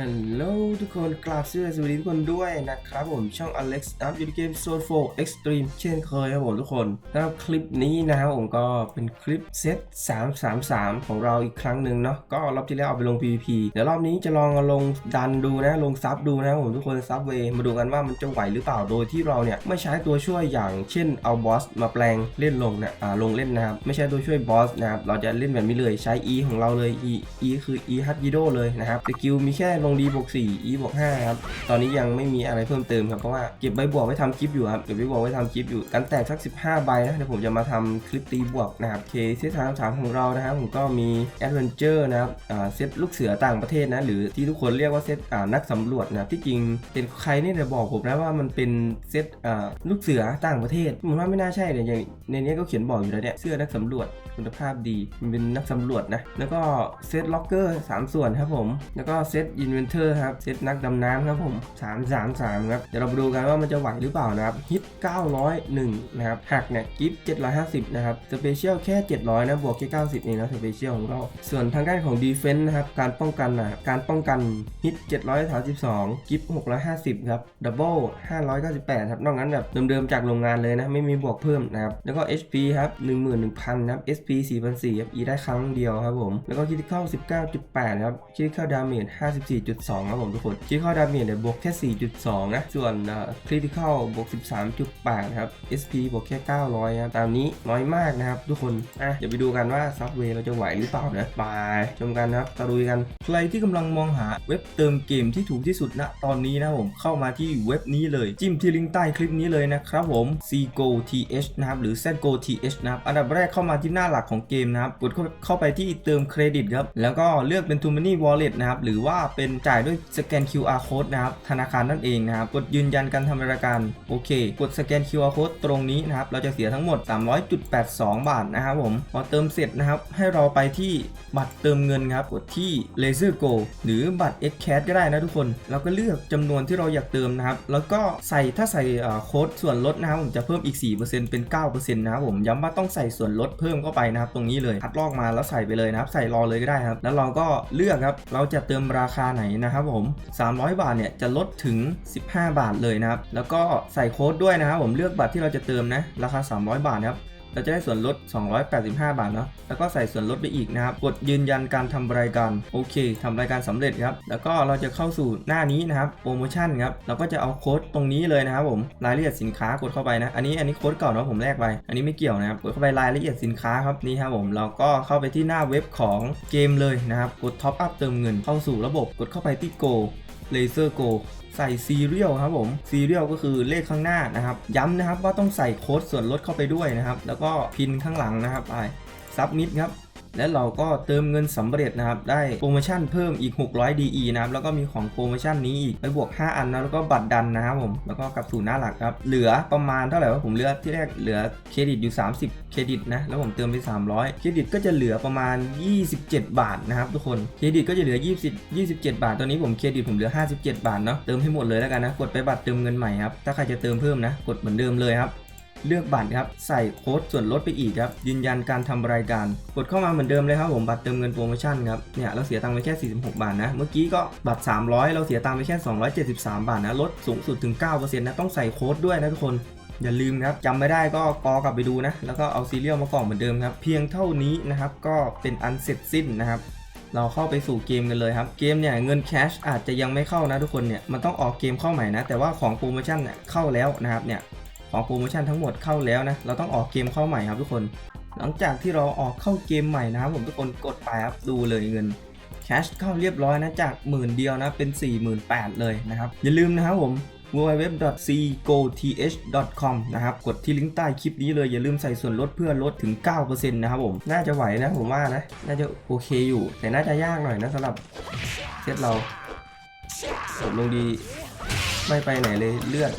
ฮัลโหลทุกคนกราบสวัสดีทุกคนด้วยนะครับผมช่อง Alex อัพยูเกมโซน4 Extreme เช่นเคยครับผมทุกคนสำหรับคลิปนี้นะครับผมก็เป็นคลิปเซต 333 ของเราอีกครั้งหนึ่งเนาะก็รอบที่แล้วเอาไปลง PVP เดี๋ยวรอบนี้จะลองเอาลงดันดูนะลงซับดูนะครับผมทุกคนซับเวมาดูกันว่ามันจะไหวหรือเปล่าโดยที่เราเนี่ยไม่ใช้ตัวช่วยอย่างเช่นเอาบอสมาแปลงเล่นลงนะอ่าลงเล่นนะครับไม่ใช่ตัวช่วยบอสนะครับเราจะเล่นแบบนี้เลยใช้ E ของเราเลย E E คือ E ฮัตยิโดเลยนะครับสกิลมีแค่ลงดีบวก4 E บวก5ครับตอนนี้ยังไม่มีอะไรเพิ่มเติมครับเพราะว่าเก็บใบบวกไว้ทำคลิปอยู่ครับเก็บใบบวกไว้ทำคลิปอยู่กันแตกสัก 15 ใบนะเดี๋ยวผมจะมาทำคลิปตีบวกนะครับเคเซตทางสามของเรานะครับผมก็มีแอดเวนเจอร์นะครับเซตลูกเสือต่างประเทศนะหรือที่ทุกคนเรียกว่าเซตนักสำรวจนะที่จริงเป็นใครเนี่ยจะบอกผมนะว่ามันเป็นเซตลูกเสือต่างประเทศผมว่าไม่น่าใช่เลยอย่างในนี้ก็เขียนบอกอยู่แล้วเนี่ยเสื้อนักสำรวจคุณภาพดีมันเป็นนักสำรวจนะแล้วก็เซตล็อกเกอร์3ส่วนครับผมแล้วก็เซตอินเ Inventor ครับเซตนักดำน้ำครับผม 333 ครับ เดี๋ยวเราไปดูกันว่ามันจะไหวหรือเปล่านะครับฮิต 901 นะครับ หักเนี่ยกิฟต์750 นะครับสเปเชียลแค่ 700 นะ บวกแค่ 90 เองนะสเปเชียลของเรา ส่วนทางด้านของดีเฟนส์นะครับ การป้องกันนะการป้องกันฮิต 732 กิฟต์650 ครับดับเบิล598 ครับ นอกนั้นแบบเดิมๆจากโรงงานเลยนะไม่มีบวกเพิ่มนะครับแล้วก็ HP ครับ11,000ครับ SP 4,400ครับ E ได้ครั้งเดียวครับผมแล้วก็คิดเข้า19.8 ครับคิดเข้าดาเมจ54จุดสองครับผมทุกคนคริติคอลดาเมจเนี่ยบวกแค่ 4.2 นะ ส่วนคริติคอลบวก 13.8 นะครับ SP บวกแค่ 900นะตามนี้น้อยมากนะครับ ทุกคน อะ เดี๋ยวไปดูกันว่าซอฟต์แวร์เราจะไหวหรือเปล่านะบายชมกันนะครับตะลุยกัน ใครที่กำลังมองหาเว็บเติมเกมที่ถูกที่สุดณนะตอนนี้นะผมเข้ามาที่เว็บนี้เลย จิ้มที่ลิงก์ใต้คลิปนี้เลยนะครับผม c g o t h นะครับหรือ z g o t h นะครับอันดับแรกเข้ามาที่หน้าหลักของเกมนะครับกดเข้าไปที่เติมเครดิตครับแล้วก็เลือกเป็น t o m a n y Wallet นะครับหรือว่าเป็นจ่ายด้วยสแกน QR code นะครับธนาคารนั่นเองนะครับกดยืนยันการทำรายการโอเค กดสแกน QR code ตรงนี้นะครับเราจะเสียทั้งหมด 300.82 บาทนะครับผมพอเติมเสร็จนะครับให้เราไปที่บัตรเติมเงินครับกดที่ Laser Go หรือบัตร X Cash ก็ได้นะทุกคนเราก็เลือกจำนวนที่เราอยากเติมนะครับแล้วก็ใส่ถ้าใส่โค้ดส่วนลดนะครับผมจะเพิ่มอีก 4%เป็น 9%นะครับผมย้ำว่าต้องใส่ส่วนลดเพิ่มเข้าไปนะครับตรงนี้เลยคัดลอกมาแล้วใส่ไปเลยนะครับใส่รอเลยก็ได้ครับแล้วเราก็เลือกครับเราจะเติมราคาไหนนะครับผม 300 บาทเนี่ยจะลดถึง 15 บาทเลยนะครับ แล้วก็ใส่โค้ดด้วยนะครับผมเลือกบัตรที่เราจะเติมนะ ราคา 300 บาทนะครับ เราจะได้ส่วนลด 285 บาทเนาะแล้วก็ใส่ส่วนลดไปอีกนะครับกดยืนยันการทำรายการโอเคทำรายการสำเร็จครับแล้วก็เราจะเข้าสู่หน้านี้นะครับโปรโมชั่นครับเราก็จะเอาโค้ดตรงนี้เลยนะครับผมรายละเอียดสินค้ากดเข้าไปนะอันนี้อันนี้โค้ดเก่าเนาะผมแลกไป อันนี้ไม่เกี่ยวนะครับกดเข้าไปรายละเอียดสินค้าครับนี่ครับผมเราก็เข้าไปที่หน้าเว็บของเกมเลยนะครับกดท็อปอัพเติมเงินเข้าสู่ระบบกดเข้าไปที่ เลเซอร์โกใส่ซีเรียลครับผมซีเรียลก็คือเลขข้างหน้านะครับ ย้ำนะครับว่าต้องใส่โค้ดส่วนลดเข้าไปด้วยนะครับ แล้วก็พินข้างหลังนะครับไปซับมิดครับ และเราก็เติมเงินสำเร็จนะครับ ได้โปรโมชั่นเพิ่มอีก 600 DE นะครับ แล้วก็มีของโปรโมชั่นนี้อีกไปบวก 5 อันนะแล้วก็บัตรดันนะครับผม แล้วก็กลับสู่หน้าหลักครับ เหลือประมาณเท่าไหร่ว่าผมเหลือที่แรกเหลือเครดิตอยู่ 30 เครดิตนะ แล้วผมเติมไป 300 เครดิตก็จะเหลือประมาณ 27 บาทนะครับทุกคน เครดิตก็จะเหลือ 20 27 บาท ตอนนี้ผมเครดิตผมเหลือ 57 บาทเนาะ เติมให้หมดเลยแล้วกันนะ กดไปบัตรเติมเงินใหม่ครับ ถ้าใครจะเติมเพิ่มนะ กดเหมือนเดิมเลยครับ เลือกบัตรครับ ใส่โค้ดส่วนลดไปอีกครับ ยืนยันการทำรายการ กดเข้ามาเหมือนเดิมเลยครับผม บัตรเติมเงินโปรโมชั่นครับ เนี่ยเราเสียตังค์ไปแค่ 46 บาทนะ เมื่อกี้ก็บัตร 300 เราเสียตังค์ไปแค่ 273 บาทนะ ลดสูงสุดถึง 9%นะ ต้องใส่โค้ดด้วยนะทุกคนอย่าลืมครับจำไม่ได้ก็กอกลับไปดูนะ แล้วก็เอาซีเรียลมากล่องเหมือนเดิมครับ เพียงเท่านี้นะครับ ก็เป็นอันเสร็จสิ้นนะครับ เราเข้าไปสู่เกมกันเลยครับ เกมเนี่ยเงินแคชอาจจะยังไม่เข้านะทุกคนเนี่ย มันต้องออกเกมเข้าใหม่นะ แต่ว่าของโปรโมชั่นเนี่ยเข้าแล้วนะครับเนี่ย ของโปรโมชั่นทั้งหมดเข้าแล้วนะ เราต้องออกเกมเข้าใหม่ครับทุกคน หลังจากที่เราออกเข้าเกมใหม่นะครับผมทุกคนกดไปครับดูเลยเงินแคชเข้าเรียบร้อยนะจากหมื่นเดียวนะเป็น 48,000เลยนะครับ อย่าลืมนะครับผม www.cgoth.com นะครับ กดที่ลิงก์ใต้คลิปนี้เลย อย่าลืมใส่ส่วนลดเพื่อลดถึง 9%นะครับผม น่าจะไหวนะผมว่านะ น่าจะโอเคอยู่ แต่น่าจะยากหน่อยนะสำหรับเซตเรากดลงดี ไม่ไปไหนเลยเลือด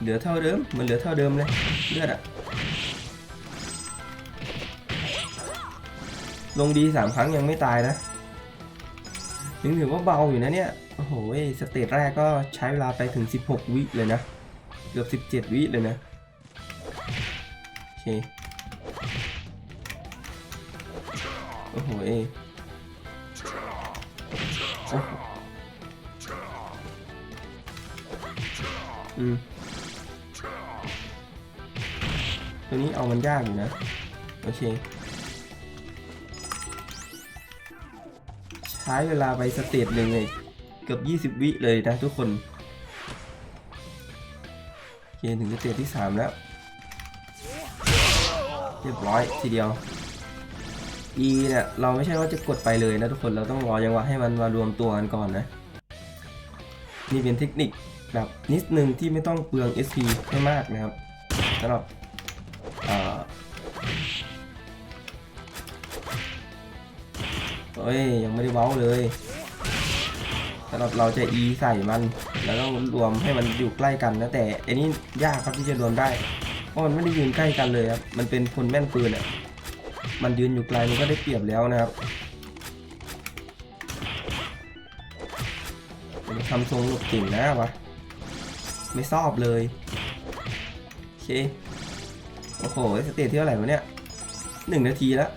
เหลือเท่าเดิมมันเหลือเท่าเดิมเลยเลือดอะลงดีสามครั้งยังไม่ตายนะยังถือว่าเบาอยู่นะเนี่ย โอ้โหสเตจแรกก็ใช้เวลาไปถึง 16 วิเลยนะ เกือบ 17 วิเลยนะ โอเค โอ้โหโอ้โหอืม ตัวนี้เอามันยากอยู่นะ โอเค ใช้เวลาไปสเตจหนึ่งเลยเกือบ 20 วิเลยนะทุกคน โอเค ถึงสเตจที่ 3 แล้ว เรียบร้อยทีเดียว E เนี่ย เราไม่ใช่ว่าจะกดไปเลยนะทุกคนเราต้องรอจังวะให้มันมารวมตัวกันก่อนนะ นี่เป็นเทคนิคแบบนิดนึงที่ไม่ต้องเปลือง SP ให้มากนะครับสำหรับ เอ่อเอ้ย ยังไม่ได้เว้าเลยสำหรับเราจะ E ใส่มัน แล้วต้องรวมให้มันอยู่ใกล้กันนะแต่อันนี้ยากครับที่จะรวมได้ เพราะมันไม่ได้ยืนใกล้กันเลยครับ มันเป็นคนแม่นปืนอะ มันยืนอยู่ไกลมันก็ได้เปรียบแล้วนะครับทำทรงหลบเก่งนะวะ ไม่ชอบเลย โอเค โอ้โหสเตจที่เท่าไหร่วะเนี่ยหนึ่งนาทีแล้ว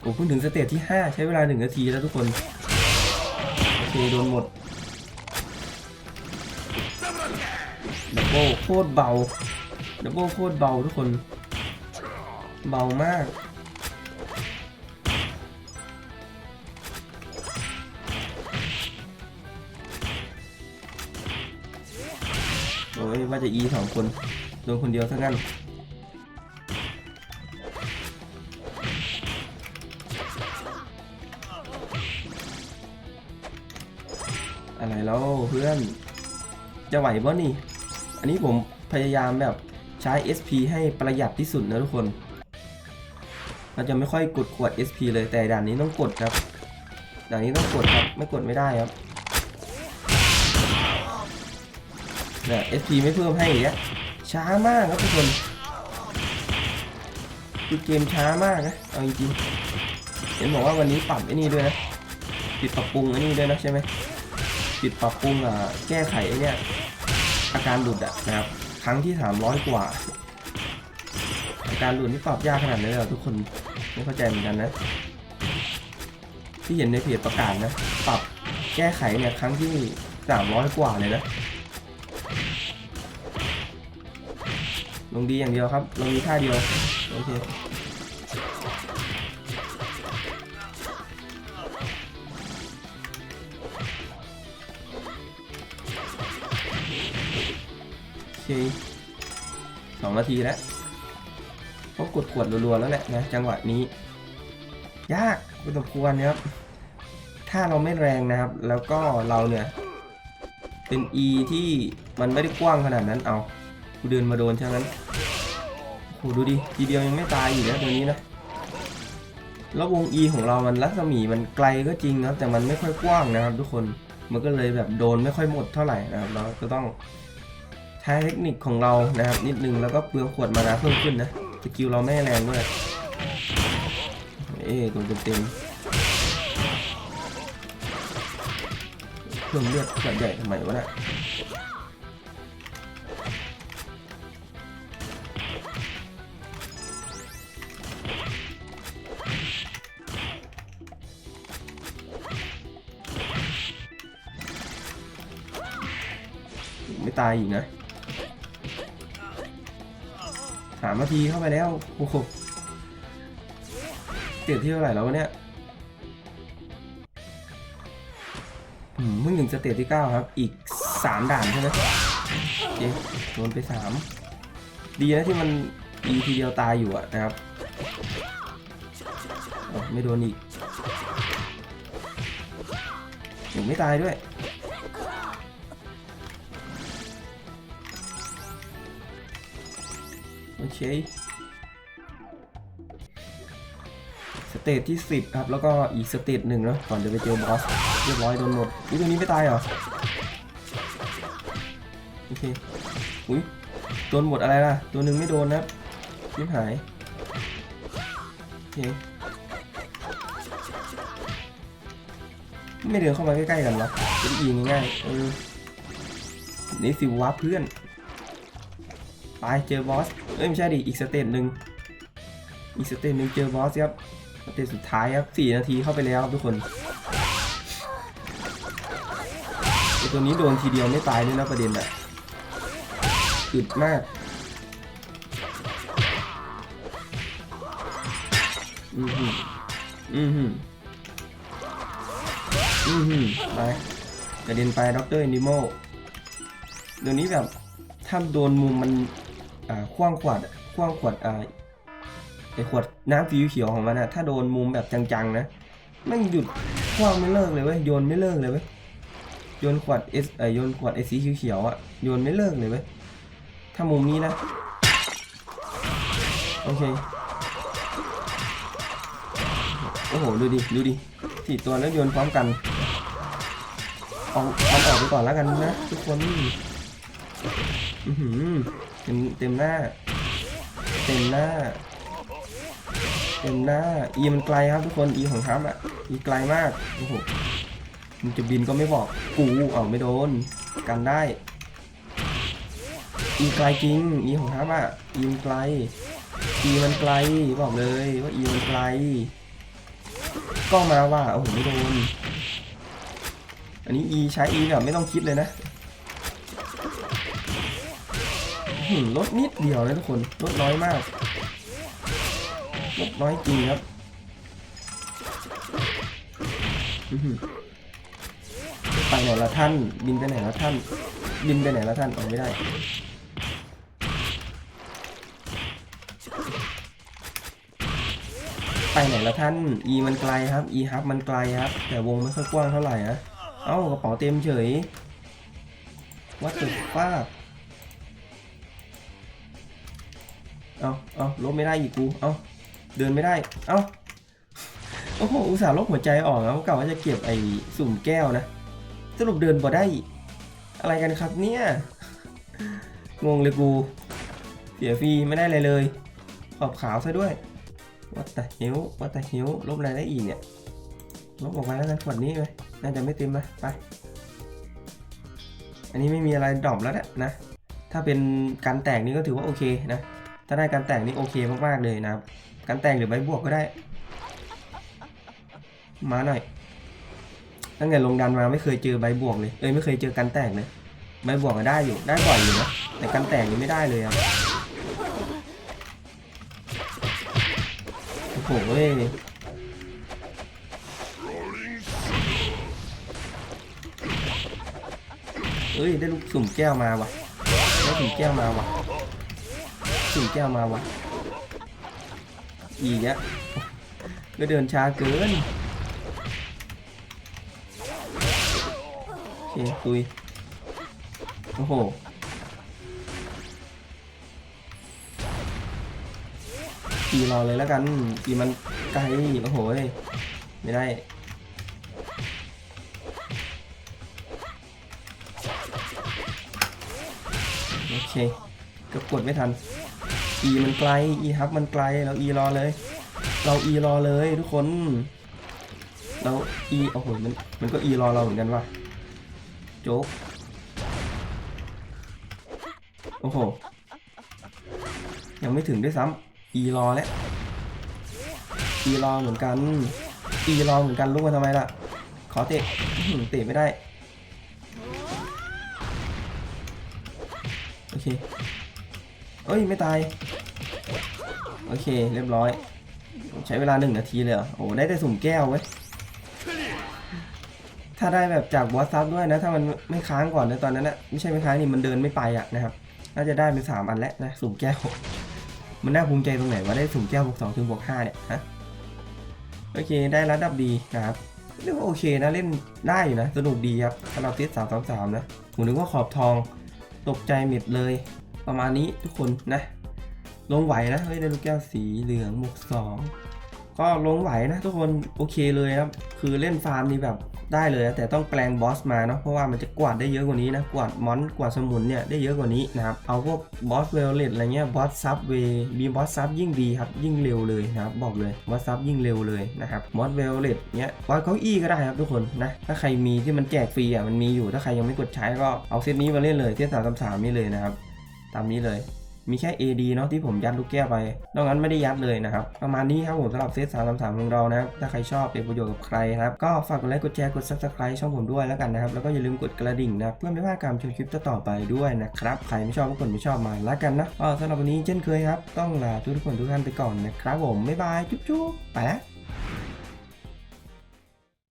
โอ้เพิ่งถึงสเตจที่ 5 ใช้เวลา 1 นาทีแล้วทุกคน โอเค โดนหมดดับเบิลโคตรเบาดับเบิลโคตรเบาทุกคน เบามาก ว่าจะ E สองคน โดนคนเดียวซะงั้นอะไรแล้วเพื่อน จะไหวป่ะนี่ อันนี้ผมพยายามแบบใช้ SP ให้ประหยัดที่สุดนะทุกคน เราจะไม่ค่อยกดขวด SP เลยแต่ด่านนี้ต้องกดครับ ด่านนี้ต้องกดครับ ไม่กดไม่ได้ครับ เนี่ย SP ไม่เพิ่มให้อีกแล้วช้ามากครับทุกคนคือเกมช้ามากนะเอาจริงๆเห็นบอกว่าวันนี้ปรับไอ้นี่ด้วยนะปิดปรับปรุงไอ้นี่ด้วยนะใช่ไหมปิดปรับปรุงอะแก้ไขไอ้เนี่ยอาการหลุดอะนะครับครั้งที่ 300 กว่า อาการหลุดนี่ปรับยากขนาดนี้เลยเหรอทุกคนไม่เข้าใจเหมือนกันนะ ที่เห็นในเพจประกาศนะ ปรับแก้ไขเนี่ยครั้งที่ 300 กว่าเลยนะ ลงดีอย่างเดียวครับลงดีท่าเดียวโอเคโอเคสองนาทีแล้วก็กดขวดรัวๆแล้วแหละนะจังหวะนี้ ยากพอสมควรนะครับ ถ้าเราไม่แรงนะครับ แล้วก็เราเนี่ย เป็น E ที่มันไม่ได้กว้างขนาดนั้นเอากูเดินมาโดนใช่ไหม โหดูดิทีเดียวยังไม่ตายอยู่แล้วตัวนี้นะแล้ววง E ของเรามันรัศมีมันไกลก็จริงนะแต่มันไม่ค่อยกว้างนะครับ ทุกคนมันก็เลยแบบโดนไม่ค่อยหมดเท่าไหร่นะครับเราก็ต้องใช้เทคนิคของเรานะครับ นิดนึงแล้วก็เปลืองขวดมานาเพิ่มขึ้นนะสกิลเราไม่แรงด้วยเอ๊ะโดนเต็มเพิ่มเลือดขวดใหญ่ทำไมวะเนี่ย ตายอีกนะสามนาทีเข้าไปแล้ว โอ้โหเตียที่เท่าไหร่แล้ววะเนี่ยอืมเพิ่งถึงสเตจที่ 9 ครับ อีก 3 ด่านใช่ไหมโอเคโดนไป 3 ดีนะที่มันอีทีเดียวตายอยู่อะนะครับ ไม่โดนอีกยังไม่ตายด้วย เคสเตจที่ 10 ครับ แล้วก็อีกสเตจหนึ่งเนาะก่อนจะไปเจอบอสเรียบร้อยโดนหมดนี่ตัวนี้ไม่ตายเหรอ โอเค อุ้ยโดนหมดอะไรล่ะ ตัวหนึ่งไม่โดนนะยิบหาย โอเค ไม่เดินเข้ามาใกล้ๆกันวะจะได้ยิงง่ายๆเออนี่สิวะเพื่อน ไปเจอบอสเอ้ยไม่ใช่ดิอีกสเตจหนึ่งอีกสเตจหนึ่งเจอบอสครับสเตจสุดท้ายครับสี่นาทีเข้าไปแล้วทุกคนตัวนี้โดนทีเดียวไม่ตายด้วยนะประเด็นอะอึดมากอือหืออือหืออือหือไปกระเด็นไปด็อกเตอร์แอนิโมเดี๋ยวนี้แบบถ้าโดนมุมมัน อ่าคว้างขวดอะคว้างขวดอ่าไอขวดน้ำสีเขียวของมันอะถ้าโดนมุมแบบจังๆนะแม่งหยุดคว้างไม่เลิกเลยเว้ยโยนไม่เลิกเลยเว้ยโยนขวดเอสเอ่อโยนขวดไอสีเขียวๆอะโยนไม่เลิกเลยเว้ยถ้ามุมนี้นะโอเคโอ้โหดูดิดูดิสี่ตัวแล้วโยนพร้อมกันเอามันออกไปก่อนแล้วกันนะทุกคนอือหือ เต็มเต็มหน้า เต็มหน้า เต็มหน้า อีมันไกลครับทุกคน อีของทัพอะ อีไกลมาก โอ้โห มันจะบินก็ไม่บอก กูเอาไม่โดน กันได้ อีไกลจริง อีของทัพอะ อีมันไกล อีมันไกล บอกเลยว่าอีมันไกล ก็มาว่า โอ้โหไม่โดน อันนี้อีใช้อีแบบไม่ต้องคิดเลยนะ ลดนิดเดียวนะทุกคนลดน้อยมากลดน้อยจริงครับไปไหนละท่าน บินไปไหนละท่าน บินไปไหนละท่านออกไม่ได้ไปไหนละท่าน E มันไกลครับ E ฮับมันไกลครับ แต่วงไม่ค่อยกว้างเท่าไหร่นะ เอ้ากระเป๋าเต็มเฉยวัดตึกฟ้า เอาเอาลบไม่ได้อีกกู เอาเดินไม่ได้ เอาโอ้โห อุตส่าห์ลบหัวใจออกแล้วกะว่าจะเก็บไอ้สุ่มแก้วนะ สรุปเดินบ่ได้ อะไรกันครับเนี่ย งงเลยกู เสียฟรีไม่ได้อะไรเลย ขอบขาวซะด้วยวัดแต่หิววัดแต่หิวลบอะไรได้อีกเนี่ย ลบออกไปแล้วกันขวดนี้เลยน่าจะไม่เต็มนะไป อันนี้ไม่มีอะไรดรอปแล้วแหละนะ ถ้าเป็นการแตกนี่ก็ถือว่าโอเคนะ ถ้าได้การแต่งนี่โอเคมากๆเลยนะครับ การแต่งหรือใบบวกก็ได้ มาหน่อย ตั้งแต่ลงดันมาไม่เคยเจอใบบวกเลย เอ้ยไม่เคยเจอการแต่งเลย ใบบวกก็ได้อยู่ ได้บ่อยอยู่นะ แต่การแต่งนี่ไม่ได้เลยครับโอ้โหเว้ยเอ้ยได้ลูกสุ่มแก้วมาวะได้สุ่มแก้วมาวะ สุ่แก้วมาวะอีกอะก็เดินช้าเกินโอเคตุยโอ้โหอีรอเลยแล้วกันอีมันไกลโอ้โหไม่ได้โอเคก็กดไม่ทัน E มันไกล E ฮับมันไกลเรา E รอเลย เรา E รอเลยทุกคนเรา E โอ้โหมันมันก็ E รอเราเหมือนกันว่ะโจ๊กโอ้โหยังไม่ถึงด้วยซ้ำ E รอแล้ว E รอเหมือนกัน E รอเหมือนกันลุกมาทำไมล่ะ ขอเตะเตะไม่ได้ โอเค เอ้ยไม่ตาย โอเคเรียบร้อย ใช้เวลาหนึ่งนาทีเลยเหรอโอ้ได้แต่สุ่มแก้วเว้ย ถ้าได้แบบจากบอสซับด้วยนะ ถ้ามันไม่ค้างก่อนในตอนนั้นนะไม่ใช่ไม่ค้างนี่มันเดินไม่ไปอะนะครับ น่าจะได้เป็นสามอันแล้วนะสุ่มแก้ว มันน่าภูมิใจตรงไหนว่าได้สุ่มแก้วบวกสองถึงบวกห้าเนี่ยฮะโอเคได้ระดับดีนะครับเรียกว่าโอเคนะเล่นได้อยู่นะ สนุกดีครับสำหรับทิศสามสามสามนะผมนึกว่าขอบทองตกใจหมิดเลย ประมาณนี้ทุกคนนะ ลงไหวนะเฮ้ยได้ลูกแก้วสีเหลืองบวกสองก็ลงไหวนะทุกคนโอเคเลยครับ คือเล่นฟาร์มนี่แบบได้เลยนะแต่ต้องแปลงบอสมาเนาะเพราะว่ามันจะกวาดได้เยอะกว่านี้นะกวาดมอนกวาดสมุนเนี่ยได้เยอะกว่านี้นะครับเอาพวกบอสเวลเลตอะไรเงี้ยบอสซับเวมีบอสซับยิ่งดีครับยิ่งเร็วเลยนะครับบอกเลยบอสซับยิ่งเร็วเลยนะครับบอสเวลเลตเนี้ยบอสเก้าอี้ก็ได้ครับทุกคนนะถ้าใครมีที่มันแจกฟรีอะมันมีอยู่ถ้าใครยังไม่กดใช้ก็เอาเซตนี้มาเล่นเลยเซตสามสามสามนี่เลยนะครับ ตามนี้เลย มีแค่ AD เนาะที่ผมยัดลูกแก้วไป นอกนั้นไม่ได้ยัดเลยนะครับ ประมาณนี้ครับผมสำหรับเซต333ของเรานะครับ ถ้าใครชอบเป็นประโยชน์กับใครนะครับ ก็ฝากกดไลค์ กดแชร์ กด subscribe ช่องผมด้วยแล้วกันนะครับ แล้วก็อย่าลืมกดกระดิ่งนะเพื่อไม่พลาดการชมคลิปต่อไปด้วยนะครับ ใครไม่ชอบก็กดไม่ชอบมาแล้วกันนะก็สำหรับวันนี้เช่นเคยครับ ต้องลาทุกคนทุกท่านไปก่อนนะครับผมบ๊ายบายจุ๊บๆไปแล้ว